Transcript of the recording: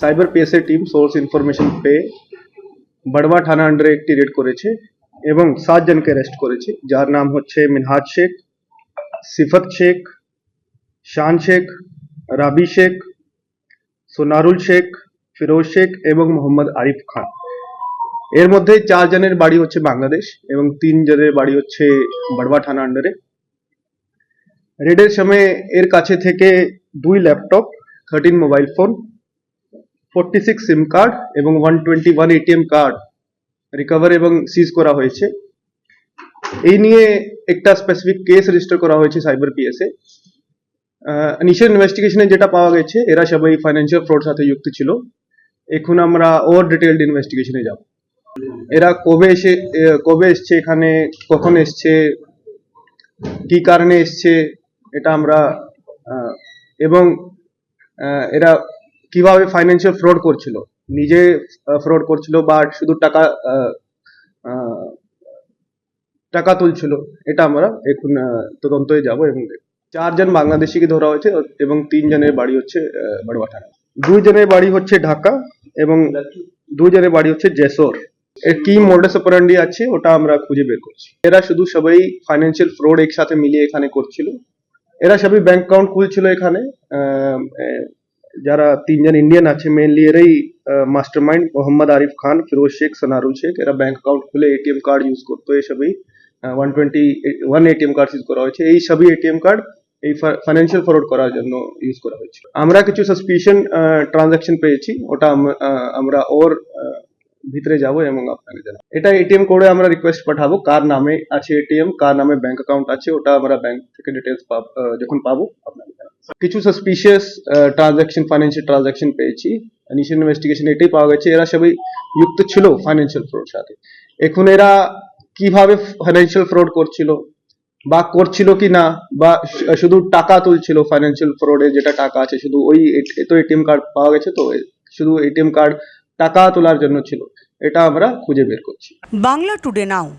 Cyber PSA team source information পেয়ে বড়বা থানা আন্ডারে একটি রেড করেছে এবং সাত জনকে অ্যারেস্ট করেছে, যার নাম হচ্ছে মিনহাজ শেখ, সিফত শেখ, শান শেখ, রাবি শেখ, সোনারুল শেখ, ফিরোজ শেখ এবং মোহাম্মদ আরিফ খান। এর মধ্যে চার জনের বাড়ি হচ্ছে বাংলাদেশ এবং তিন জনের বাড়ি হচ্ছে বড়বা থানা আন্ডারে রেডের সময় এর কাছে থেকে দুই laptop thirteen mobile phone forty six SIM card এবং one twenty one ATM card recover এবং সিজ করা হয়েছে। এই নিয়ে একটা স্পেসিফিক কেস রেজিস্টার করা হয়েছে সাইবার পিএসএ ইনিশিয়াল ইনভেস্টিগেশনে যেটা পাওয়া গেছে, এরা সবাই ফাইন্যান্সিয়াল ফ্রড সাথে যুক্ত ছিল। এখন আমরা ওর ডিটেলড ইনভেস্টিগেশনে যাব। এরা কবে এসে কবে এসছে, এখানে কখন এসছে, কি কারণে এসছে, এটা আমরা এবং এরা কীভাবে ফাইন্যান্সিয়াল ফ্রড করছিল? নিজে ফ্রড করছিল বা শুধু টাকা টাকা তুলছিল? এটা আমরা এখন আহ, তদন্তয়ে যাব এবং চারজন বাংলাদেশিকে ধরা হয়েছে এবং তিনজনের বাড়ি হচ্ছে বড়ুয়া থানা। দুই জনের বাড়ি হচ্ছে ঢাকা এবং দুই জনের বাড়ি হচ্ছে জেসোর। এর কি মোডাস অপারেন্ডি আছে ওটা আমরা খুঁজে বের করছি। এরা শুধু সবাই ফাইন্যান্সিয়াল ফ্রড একসাথে মিলিয়ে এখানে করছিল। এরা সবই ব্যাংক অ্যাকাউন্ট খুলছিল এখানে যারা তিনজন ইন্ডিয়ান আছে মেনলি এরাই মাস্টার মাইন্ড মোহাম্মদ আরিফ খান, ফিরোজ শেখ সনারুল শেখ, এরা ব্যাংক অ্যাকাউন্ট খুলে এটিএম কার্ড ইউজ করতো এই সবই one twenty one ATM card use করা হয়েছে। এই সবই এটিএম কার্ড এই ফাইন্যান্সিয়াল ফ্রড করার জন্য ইউজ করা হয়েছে আমরা কিছু সাসপিশন ট্রানজাকশন পেয়েছি। ওটা আমরা ওর ভিতরে যাব এবং আপনাকে জানাব। এটা এটিএম কোডে আমরা রিকোয়েস্ট পাঠাবো, কার নামে আছে এটিএম কার নামে ব্যাংক অ্যাকাউন্ট আছে, ওটা আমরা ব্যাংক থেকে ডিটেলস যখন পাবো, আপনাকে কিছু সাসপিশিয়াস ট্রানজাকশন ফাইন্যান্সিয়াল ট্রানজাকশন পেয়েছি। ইনিশিয়াল ইনভেস্টিগেশন এটাই পাওয়া গেছে। এরা সবাই যুক্ত ছিল ফাইন্যান্সিয়াল ফ্রড সাথে। এখন এরা কীভাবে ফাইন্যান্সিয়াল ফ্রড করছিল? বা করছিল কি না? বা শুধু টাকা তুলছিল ফাইন্যান্সিয়াল ফ্রডে যেটা টাকা আছে, শুধু ওই তো এটিএম কার্ড পাওয়া গেছে তো শুধু এটিএম কার্ড টাকা তোলার জন্য ছিল। এটা আমরা খুঁজে বের করছি। বাংলা টুডে নাও